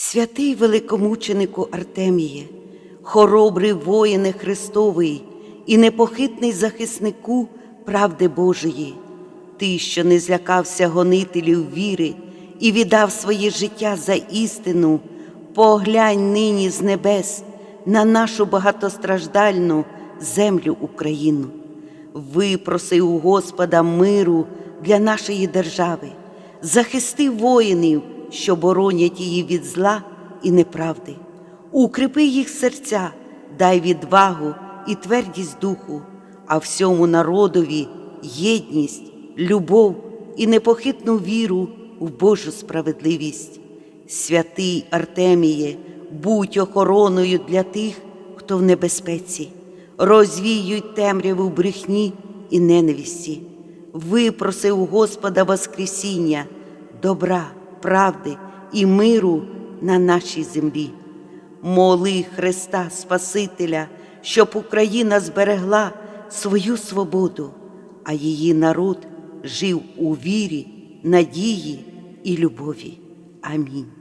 Святий великомученику Артеміє, хоробрий воїне Христовий і непохитний захиснику правди Божої, ти, що не злякався гонителів віри і віддав своє життя за істину, поглянь нині з небес на нашу багатостраждальну землю Україну. Випроси у Господа миру для нашої держави, захисти воїнів, що боронять її від зла і неправди, укріпи їх серця, дай відвагу і твердість духу, а всьому народові єдність, любов і непохитну віру в Божу справедливість. Святий Артеміє, будь охороною для тих, хто в небезпеці, розвіюй темряву брехні і ненависті, випроси у Господа Воскресіння, добра, правди і миру на нашій землі. Моли Христа Спасителя, щоб Україна зберегла свою свободу, а її народ жив у вірі, надії і любові. Амінь.